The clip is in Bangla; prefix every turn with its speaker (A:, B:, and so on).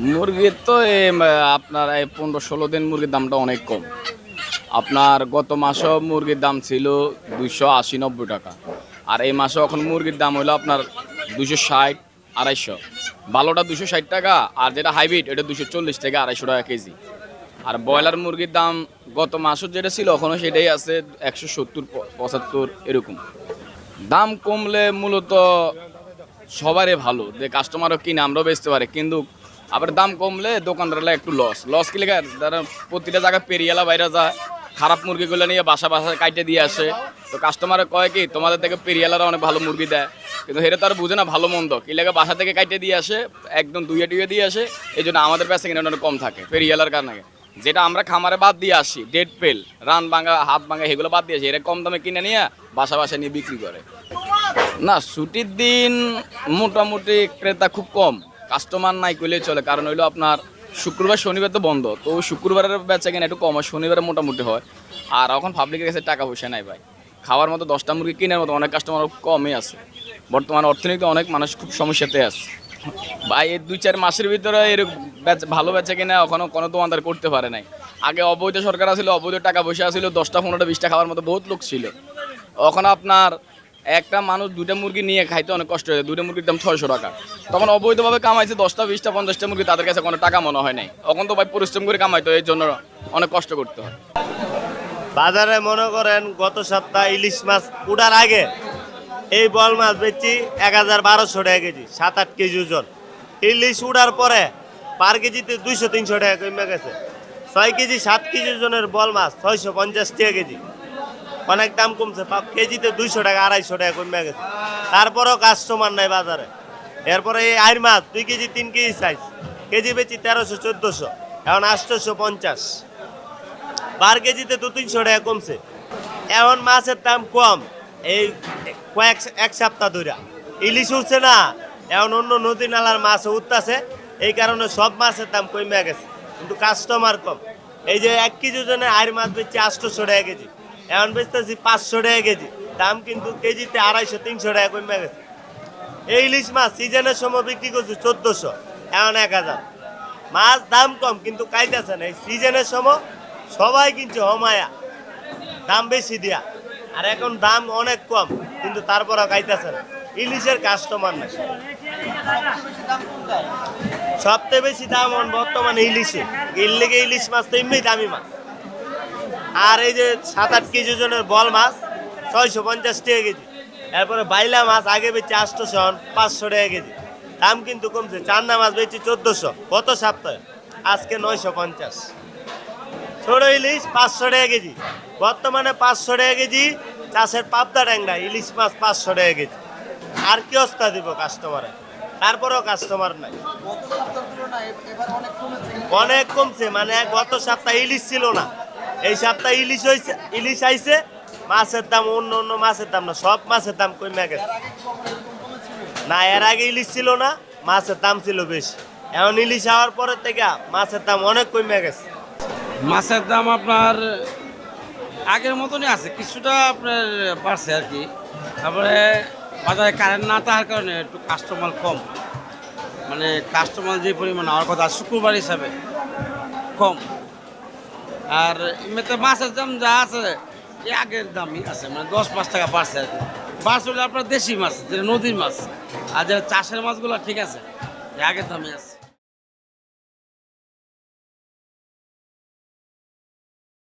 A: মুরগির তো আপনার এই পনেরো ষোলো দিন মুরগির দামটা অনেক কম। আপনার গত মাসেও মুরগির দাম ছিল দুইশো আশি নব্বই টাকা। আর এই মাসে এখন মুরগির দাম হলো আপনার দুশো ষাট, আড়াইশো। ভালোটা দুশো ষাট টাকা, আর যেটা হাইব্রিড, এটা দুশো চল্লিশ থেকে আড়াইশো টাকা কেজি। আর ব্রয়লার মুরগির দাম গত মাসের যেটা ছিল এখনও সেটাই আছে একশো সত্তর পঁচাত্তর, এরকম। দাম কমলে মূলত সবারই ভালো। যে কাস্টমারও কিনে, আমরাও বেচতে পারি। কিন্তু আবার দাম কমলে দোকানদাররা একটু লস লস কি লেগে? তারা প্রতিটা জায়গায় পেরিয়ালা বাইরে যায়, খারাপ মুরগিগুলো নিয়ে বাসা বাসা কাইটে দিয়ে আসে। তো কাস্টমারে কয় কি, তোমাদের থেকে পেরিয়ালারা অনেক ভালো মুরগি দেয়। কিন্তু সেটা তো আর বুঝে না, ভালো মন্দ। কি লেগে? বাসা থেকে কাইটে দিয়ে আসে, একদম দুইয়ে টুয়ে দিয়ে আসে এই জন্য আমাদের পেছে কিনে অনেক কম থাকে পেরিয়ালার কারণে। যেটা আমরা খামারে বাদ দিয়ে আসি ডেড পেল রান ভাঙা, হাত ভাঙা, এগুলো বাদ দিয়ে আসি এটা কম দামে কিনে নিয়ে বাসা বাসা নিয়ে বিক্রি করে। না, ছুটির দিন মোটামুটি ক্রেতা খুব কম। কাস্টমার নাই করলে চলে, কারণ হইল আপনার শুক্রবার, শনিবার তো বন্ধ। তো শুক্রবারের বেচা কিনা একটু কম হয়, শনিবারে মোটামুটি হয়। আর এখন পাবলিকের কাছে টাকা পয়সা নাই ভাই। খাওয়ার মতো দশটা মুরগি কেনার মতো অনেক কাস্টমার কমই আছে। বর্তমানে অর্থনীতি অনেক মানুষ খুব সমস্যাতে আছে। ভাই, এই দুই চার মাসের ভিতরে এরকম ভালো বেচা কিনা এখনও কোনো দোকানদার করতে পারে নাই। আগে অবৈধ সরকার ছিল অবৈধ টাকা পয়সা ছিল দশটা, পনেরোটা, বিশটা খাওয়ার মতো বহুত লোক ছিল। এখন আপনার একটা মানুষ দুইটা মুরগি নিয়ে খাইতে অনেক কষ্ট হয়েছে দুইটা মুরগির দাম ছয়শো টাকা। তখন অবৈধভাবে কামাইছে দশটা, বিশটা, পঞ্চাশটা মুরগি, তাদের কাছে কোনো টাকা মনে হয় নাই। এখন তো ভাই পরিশ্রম করে কামাইতো, এই জন্য অনেক কষ্ট করতে হয়।
B: বাজারে মনে করেন গত সপ্তাহ ইলিশ মাছ উঠার আগে এই বল মাছ বেচছি এক হাজার বারোশো টাকা কেজি, সাত আট কেজি ওজন। ইলিশ উঠার পরে পার কেজিতে দুইশো, তিনশো টাকা কমে গেছে। ছয় কেজি, সাত কেজি ওজনের বল মাছ, ছয়শো পঞ্চাশ টাকা কেজি। অনেক দাম কমছে কেজিতে দুইশো টাকা, আড়াইশো টাকা কমে গেছে। তারপরেও কাস্টমার নাই বাজারে। এরপরে এই আইর মাছ, দুই কেজি, তিন কেজি সাইজ কেজি বেচি তেরোশো, চোদ্দোশো। এখন আটশোশো পঞ্চাশ। বার কেজিতে দু তিনশো টাকা কমছে। এখন মাছের দাম কম। এই কয়েক এক সপ্তাহ ধরে ইলিশ উঠছে না। এখন অন্য নদী নালার মাছ উঠতেছে এই কারণে সব মাছের দাম কমে গেছে। কিন্তু কাস্টমার কম। এই যে এক কেজি জনে আর মাছ বেচছি আটশোশো টাকা কেজি। এখন বেচতেছি পাঁচশো টাকা কেজি। দাম কিন্তু কেজিতে আড়াইশো, তিনশো টাকা কমে গেছে। এই ইলিশ মাছ সিজনের সময় বিক্রি করছি চোদ্দোশো, এখন এক হাজার। মাছ দাম কম, কিন্তু কাইতেছে না। এই সিজনের সময় সবাই কিনছে হমায়া দাম বেশি দিয়া। আর এখন দাম অনেক কম, কিন্তু তারপরও কাইতেছে না। ইলিশের কাস্টমার নাই। সবচেয়ে বেশি দাম বর্তমানে ইলিশে। ইলিগে ইলিশ মাছ তো এমনি দামি মাছ। আর এই যে সাত আট কেজি ওজনের বল মাছ ছয়শো পঞ্চাশ টাকা কেজি। এরপরে বাইলা মাছ আগে বেচছে আটশোশো পাঁচশো টাকা কেজি। দাম কিন্তু কমছে। চান্না মাছ বেচছে চোদ্দোশো গত সপ্তাহে। আজকে নয়শো পঞ্চাশ। ছোট ইলিশ পাঁচশো টাকা কেজি। বর্তমানে পাঁচশো টাকা কেজি। চাষের পাবদা ট্যাংরা ইলিশ মাছ পাঁচশো টাকা কেজি। আর কি অস্তা দিব কাস্টমারে তারপরেও কাস্টমার নাই। অনেক কমছে। মানে গত সপ্তাহে ইলিশ ছিল না। এই সপ্তাহে ইলিশ হয়েছে ইলিশ আইছে, মাছের দাম অন্য অন্য মাছের দাম না, সব মাছের দাম কমে গেছে। না, এর আগে ইলিশ ছিল না, মাছের দাম ছিল বেশি। এখন ইলিশ হওয়ার পরের থেকে মাছের দাম অনেক কমে গেছে।
C: মাছের দাম আপনার আগের মতনই আছে, কিছুটা আপনার বাড়ছে আর কি। তারপরে বাজারে কারেন্ট না থাকার কারণে একটু কাস্টমার কম। মানে কাস্টমার যে পরিমাণ, আমার কথা শুক্রবার হিসাবে কম। আর এমনিতে মাছের দাম যা আছে আগের দামই আছে মানে দশ পাঁচ টাকা বাড়ছে আর বাড়ছে হলে আপনার দেশি মাছ, যেটা নদীর মাছ। আর যেটা চাষের মাছগুলো, ঠিক আছে আগের দামই আছে।